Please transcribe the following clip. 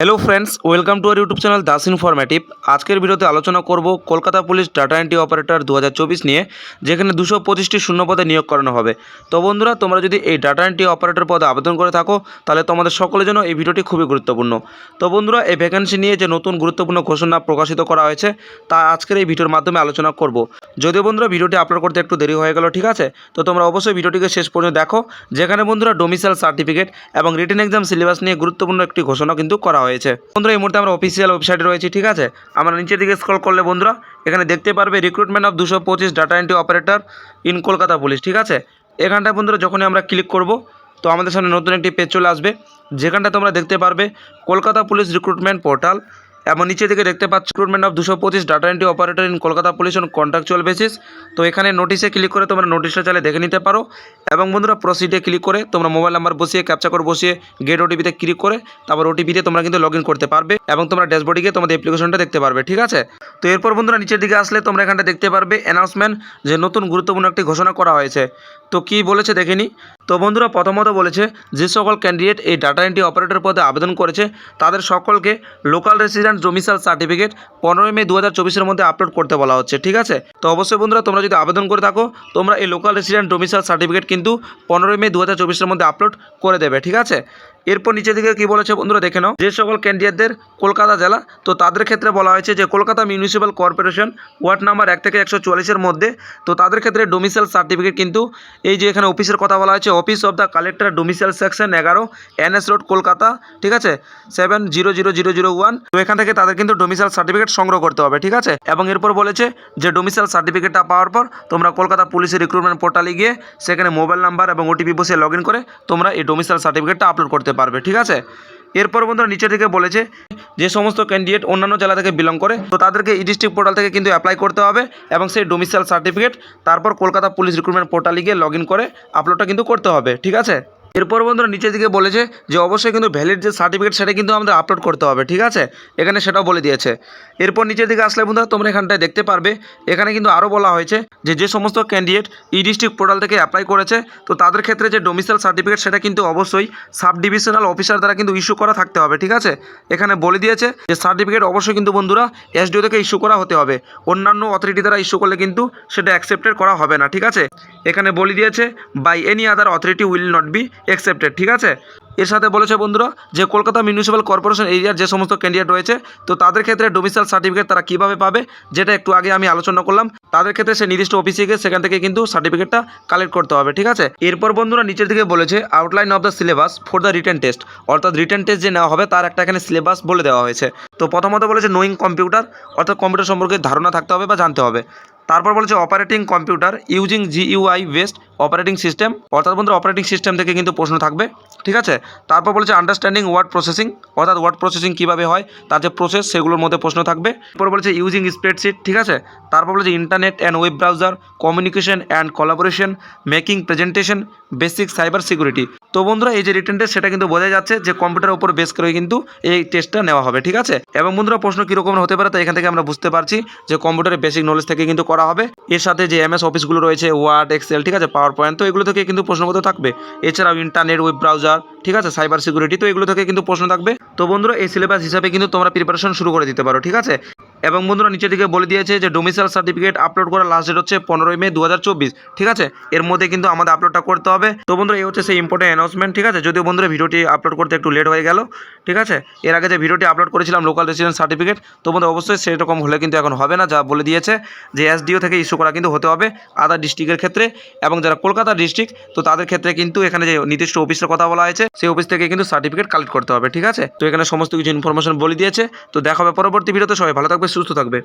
Hello friends welcome to our YouTube channel Das informative আজকের ভিডিওতে আলোচনা করব Kolkata police data entry operator দু হাজার চব্বিশ নিয়ে, যেখানে দুশো পঁচিশটি শূন্য পদে নিয়োগ করানো হবে। তো বন্ধুরা, তোমরা যদি এই ডাটা এন্ট্রি অপারেটর পদে আবেদন করে থাকো, তাহলে তোমাদের সকলের জন্য এই ভিডিওটি খুবই গুরুত্বপূর্ণ। তো বন্ধুরা, এই ভ্যাকেন্সি নিয়ে যে নতুন গুরুত্বপূর্ণ ঘোষণা প্রকাশিত করা হয়েছে, তা আজকের এই ভিডিওর মাধ্যমে আলোচনা করব। যদিও বন্ধুরা, ভিডিওটি আপলোড করতে একটু দেরি হয়ে গেল, ঠিক আছে? তো তোমরা অবশ্যই ভিডিওটিকে শেষ পর্যন্ত দেখো। যেখানে বন্ধুরা ডোমিসাইল সার্টিফিকেট এবং রিটেন এক্সাম সিলেবাস নিয়ে গুরুত্বপূর্ণ একটি ঘোষণা কিন্তু করা হয়েছে। বন্ধুরা, এই মুহূর্তে আমরা অফিসিয়াল ওয়েবসাইটে রয়েছি, ঠিক আছে? আমরা নিচের দিকে স্ক্রল করলে বন্ধুরা, এখানে দেখতে পারবে রিক্রুটমেন্ট অফ দুশো পঁচিশ data entry operator in Kolkata police ঠিক আছে? এখানটায় বন্ধুরা, যখনই আমরা ক্লিক করব, তো আমাদের সামনে নতুন একটি পেজ চলে আসবে। যেখানটা তোমরা দেখতে পারবে কলকাতা পুলিশ রিক্রুটমেন্ট পোর্টাল এবং নিচে দিকে দেখতে পাচ্ছ রিক্রুটমেন্ট অফ দুশো পঁচিশ data entry operator in Kolkata police on contractual basis তো এখানে নোটিশে ক্লিক করে তোমরা নোটিশটা চাইলে দেখে নিতে পারো। এবং বন্ধুরা প্রসিডে ক্লিক করে তোমরা মোবাইল নাম্বার বসিয়ে ক্যাপচা করে বসিয়ে গেট ওটিপিতে ক্লিক করে, তারপর ওটিপিতে তোমরা কিন্তু লগ করতে পারবে এবং তোমরা ড্যাশবোর্ডে গিয়ে তোমাদের অ্যাপ্লিকেশনটা দেখতে পারবে, ঠিক আছে? তো এরপর বন্ধুরা নিচের দিকে আসলে তোমরা এখানটা দেখতে পারবে অ্যানাউন্সমেন্ট যে নতুন গুরুত্বপূর্ণ একটি ঘোষণা করা হয়েছে। তো কি বলেছে দেখেনি? তো বন্ধুরা প্রথমত বলেছে, যে সকল ক্যান্ডিডেট এই ডাটা এন্ট্রি অপারেটর পদে আবেদন করেছে, তাদের সকলকে লোকাল রেসিডেন্ট জমিসাল সার্টিফিকেট পনেরোই মে দু হাজার মধ্যে আপলোড করতে বলা হচ্ছে, ঠিক আছে? তো অবশ্যই বন্ধুরা, তোমরা যদি আবেদন করে থাকো, তোমরা এই লোকাল রেসিডেন্ট ডোমিসাইল সার্টিফিকেট কিন্তু পনেরোই মে দু হাজার মধ্যে আপলোড করে দেবে, ঠিক আছে? এরপর নিচে দিকে কি বলেছে বন্ধুরা দেখে নাও। যে সকল ক্যান্ডিডেটদের কলকাতা জেলা, তো তাদের ক্ষেত্রে বলা হয়েছে যে Kolkata municipal corporation ward number এক থেকে একশো চুয়াল্লিশের মধ্যে, তো তাদের ক্ষেত্রে ডোমিসাইল সার্টিফিকেট কিন্তু এই যে এখানে অফিসের কথা বলা হয়েছে office of the collector domicile section এগারো এনএস রোড কলকাতা, ঠিক আছে? Seven zero zero zero zero one তো এখান থেকে তাদের কিন্তু ডোমিসাইল সার্টিফিকেট সংগ্রহ করতে হবে, ঠিক আছে? এবং এরপর বলেছে যে ডোমিসাইল সার্টিফিকেটটা পাওয়ার পর তোমরা কলকাতা পুলিশের রিক্রুটমেন্ট পোর্টালে গিয়ে সেখানে মোবাইল নাম্বার এবং ওটিপি বসে লগ করে তোমরা এই ডোমিসাইল সার্টিফিকেটটা আপলোড করতে পারবে, ঠিক আছে? এরপর বন্ধুরা নিচে থেকে বলেছে যে সমস্ত ক্যান্ডিডেট অন্যান্য জেলা থেকে বিলং করে, তো তাদেরকে ই ডিস্ট্রিক্ট পোর্টাল থেকে কিন্তু অ্যাপ্লাই করতে হবে এবং সেই ডোমিসাইল সার্টিফিকেট তারপর কলকাতা পুলিশ রিক্রুটমেন্ট পোর্টালে গিয়ে লগ করে আপলোডটা কিন্তু করতে হবে, ঠিক আছে? এরপর বন্ধুরা নিচের দিকে বলেছে যে অবশ্যই কিন্তু ভ্যালিড যে সার্টিফিকেট সেটা কিন্তু আমাদের আপলোড করতে হবে, ঠিক আছে? এখানে সেটাও বলে দিয়েছে। এরপর নিচের দিকে আসলে বন্ধুরা তোমরা এখানটায় দেখতে পারবে, এখানে কিন্তু আরও বলা হয়েছে যে যে সমস্ত ক্যান্ডিডেট ই ডিস্ট্রিক্ট পোর্টাল থেকে অ্যাপ্লাই করেছে, তো তাদের ক্ষেত্রে যে ডোমিসাইল সার্টিফিকেট সেটা কিন্তু অবশ্যই সাব ডিভিশনাল অফিসার দ্বারা কিন্তু ইস্যু করা থাকতে হবে, ঠিক আছে? এখানে বলে দিয়েছে যে সার্টিফিকেট অবশ্যই কিন্তু বন্ধুরা এসডিও থেকে ইস্যু করা হতে হবে। অন্যান্য অথরিটি দ্বারা ইস্যু করলে কিন্তু সেটা অ্যাকসেপ্টেড করা হবে না, ঠিক আছে? এখানে বলে দিয়েছে by any other authority will not be accepted ঠিক আছে? এর সাথে বলেছে বন্ধুরা যে কলকাতা মিউনিসিপ্যাল কর্পোরেশন এরিয়ার যে সমস্ত ক্যান্ডিডেট রয়েছে, তো তাদের ক্ষেত্রে ডোমিসাইল সার্টিফিকেট তারা কীভাবে পাবে, যেটা একটু আগে আমি আলোচনা করলাম, তাদের ক্ষেত্রে সে নির্দিষ্ট অফিসে গিয়ে সেখান থেকে কিন্তু সার্টিফিকেটটা কালেক্ট করতে হবে, ঠিক আছে? এরপর বন্ধুরা নিচের দিকে বলেছে outline of the syllabus for the written test অর্থাৎ রিটেন টেস্ট যে নেওয়া হবে, তার একটা এখানে সিলেবাস বলে দেওয়া হয়েছে। তো প্রথমত বলেছে নোয়িং কম্পিউটার অর্থাৎ কম্পিউটার সম্পর্কে ধারণা থাকতে হবে বা জানতে হবে। তারপর বলেছে operating computer using GUI based operating system অর্থাৎ বন্ধুরা অপারেটিং সিস্টেম থেকে কিন্তু প্রশ্ন থাকবে, ঠিক আছে? তারপর বলেছে আন্ডারস্ট্যান্ডিং ওয়ার্ড প্রসেসিং অর্থাৎ ওয়ার্ড প্রসেসিং কীভাবে হয়, তার যে প্রসেস সেগুলোর মধ্যে প্রশ্ন থাকবে। তারপর বলেছে ইউজিং স্প্রেডশিট ঠিক আছে? তারপর বলেছে internet and web browser communication and collaboration making presentation basic cyber security তো বন্ধুরা, এই যে রিটেন টেস্ট সেটা কিন্তু বোঝা যাচ্ছে যে কম্পিউটারের উপর বেস করে কিন্তু এই টেস্টটা নেওয়া হবে, ঠিক আছে? এবং বন্ধুরা, প্রশ্ন কীরকম হতে পারে তো এখান থেকে আমরা বুঝতে পারছি যে কম্পিউটারের বেসিক নলেজ থেকে কিন্তু করা হবে। এর সাথে যে এমএস অফিসগুলো রয়েছে ওয়ার্ড এক্সেল ঠিক আছে পাওয়ার পয়েন্ট তো এগুলো থেকে কিন্তু প্রশ্নপত্র থাকবে। এছাড়াও ইন্টারনেট ওয়েব ব্রাউজার ঠিক আছে সাইবার সিকিউরিটি তো এগুলো থেকে কিন্তু প্রশ্ন থাকবে। তো বন্ধুরা, এই সিলেবাস হিসাবে কিন্তু তোমরা প্রিপারেশন শুরু করে দিতে পারো, ঠিক আছে? এবং বন্ধুরা নিচে দিকে বলে দিয়েছে যে ডোমিসাইল সার্টিফিকেট আপলোড করার লাস্ট ডেট হচ্ছে পনেরোই মে দু হাজার চব্বিশ, ঠিক আছে? এর মধ্যে কিন্তু আমাদের আপলোডটা করতে হবে। তো বন্ধুরা, এই হচ্ছে সেই ইম্পর্টেন্ট অ্যানাউন্সমেন্ট ঠিক আছে? যদিও বন্ধুরা ভিডিওটি আপলোড করতে একটু লেট হয়ে গেল, ঠিক আছে? এর আগে যে ভিডিওটি আপলোড করেছিলাম লোকাল রেসিডেন্ট সার্টিফিকেট তো বন্ধুরা অবশ্যই সেরকম হলে কিন্তু এখন হবে না, যা বলে দিয়েছে যে এসডিও থেকে ইস্যু করা কিন্তু হতে হবে আদার ডিস্ট্রিক্টের ক্ষেত্রে এবং যারা কলকাতা ডিস্ট্রিক্ট তো তাদের ক্ষেত্রে কিন্তু এখানে যে নির্দিষ্ট অফিসের কথা বলা হয়েছে, সেই অফিস থেকে কিন্তু সার্টিফিকেট কালেক্ট করতে হবে, ঠিক আছে? তো এখানে সমস্ত কিছু ইনফরমেশন বলে দিয়েছে। তো দেখা হবে পরবর্তী ভিডিওতে, সবাই ভালো থাকবে সুস্থ থাকবে।